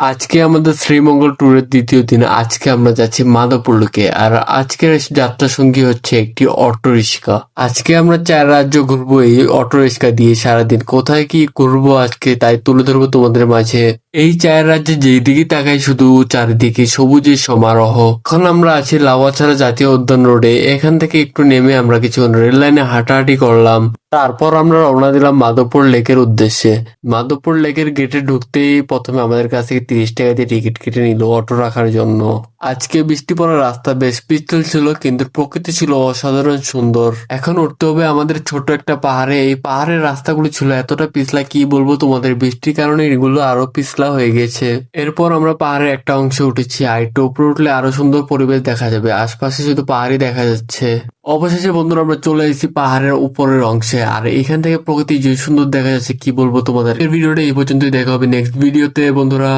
আজকে আমাদের শ্রীমঙ্গল ট্যুরের দ্বিতীয় দিন আজকে আমরা যাচ্ছি মাধবপুর লোকে আর আজকের যাত্রা সঙ্গী হচ্ছে একটি অটো রিক্সা। আজকে আমরা চার রাজ্য ঘুরবো এই অটো রিক্সা দিয়ে সারাদিন। কোথায় কি ঘুরবো আজকে তাই তুলে ধরবো তোমাদের মাঝে। এই চার রাজ্যে যেই দিকে তাকাই শুধু চারিদিকে সবুজের সমারোহ। এখন আমরা আছি লাওয়াছাড়া জাতীয় উদ্যান রোডে। এখান থেকে একটু নেমে আমরা কিছু রেল লাইনে হাঁটাহাঁটি করলাম। তারপর আমরা রওনা দিলাম মাধবপুর লেকের উদ্দেশ্যে। মাধবপুর লেকের গেটে ঢুকতেই প্রথমে আমাদের কাছ তিরিশ টাকা দিয়ে টিকিট কেটে নিল অটো রাখার জন্য। আজকে বৃষ্টি পড়া রাস্তা বেশ পিচ্ছিল ছিল, কিন্তু প্রকৃতি ছিল অসাধারণ সুন্দর। এখন উঠতে হবে আমাদের ছোট একটা পাহাড়ে। এই পাহাড়ের রাস্তাগুলো ছিল এতটা পিছলা, কি বলব তোমাদের? বৃষ্টির কারণে এগুলো আরও পিছলা হয়ে গেছে। এরপর আমরা পাহাড়ের একটা অংশে উঠেছি। আর একটু উপরে উঠলে আরও সুন্দর পরিবেশ দেখা যাবে। আশপাশে শুধু পাহাড়ই দেখা যাচ্ছে। অবশেষে বন্ধুরা, আমরা চলে এসেছি পাহাড়ের উপরের অংশে। আর এখান থেকে প্রকৃতি যে সুন্দর দেখা যাচ্ছে, কি বলব তোমাদের? ভিডিওটা এই পর্যন্তই। দেখা হবে নেক্সট ভিডিওতে বন্ধুরা।